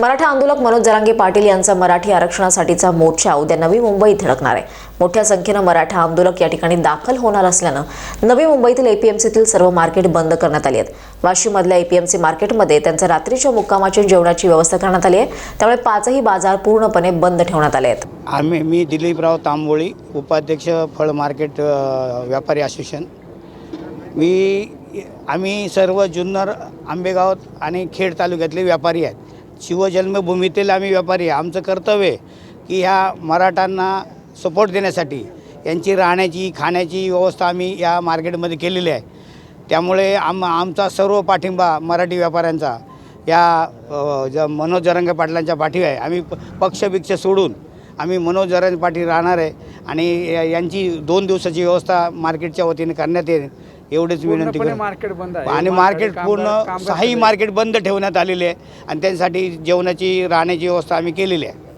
मराठा आंदोलक मनोज जरांगे पाटील यांचा मराठी आरक्षणासाठीचा मोर्चा उद्या नवी मुंबईत धडकणार आहे. मोठ्या संख्येनं मराठा आंदोलक या ठिकाणी दाखल होणार असल्यानं नवी मुंबईतील एपीएमसीतील सर्व मार्केट बंद करण्यात आली आहेत. वाशिममधल्या एपीएमसी मार्केटमध्ये त्यांच्या रात्रीच्या मुक्कामाची जेवणाची व्यवस्था करण्यात आली आहे. त्यामुळे पाचही बाजार पूर्णपणे बंद ठेवण्यात आले आहेत. आम्ही मी दिलीपराव तांबोळी उपाध्यक्ष फळ मार्केट व्यापारी असोसिएशन मी आम्ही सर्व जुन्नर आंबेगाव आणि खेड तालुक्यातले व्यापारी आहेत. शिवजन्मभूमीतील आम्ही व्यापारी आमचं कर्तव्य आहे की ह्या मराठांना सपोर्ट देण्यासाठी यांची राहण्याची खाण्याची व्यवस्था आम्ही या मार्केटमध्ये केलेली आहे. त्यामुळे आम आमचा सर्व पाठिंबा मराठी व्यापाऱ्यांचा या ज मनोज जरंगे पाटलांच्या पाठी आहे. आम्ही प पक्षभिक्ष सोडून आम्ही मनोज जरंगे पाटील राहणार आहे आणि यांची दोन दिवसाची व्यवस्था मार्केटच्या वतीने करण्यात येईल. एवढीच विनंती पूर्णपणे मार्केट बंद आहे. आणि मार्केट पूर्ण कामगार- सहाही सगळे. मार्केट बंद ठेवण्यात आलेले आहे. आणि त्यांसाठी जेवणाची राहण्याची व्यवस्था आम्ही केलेली आहे.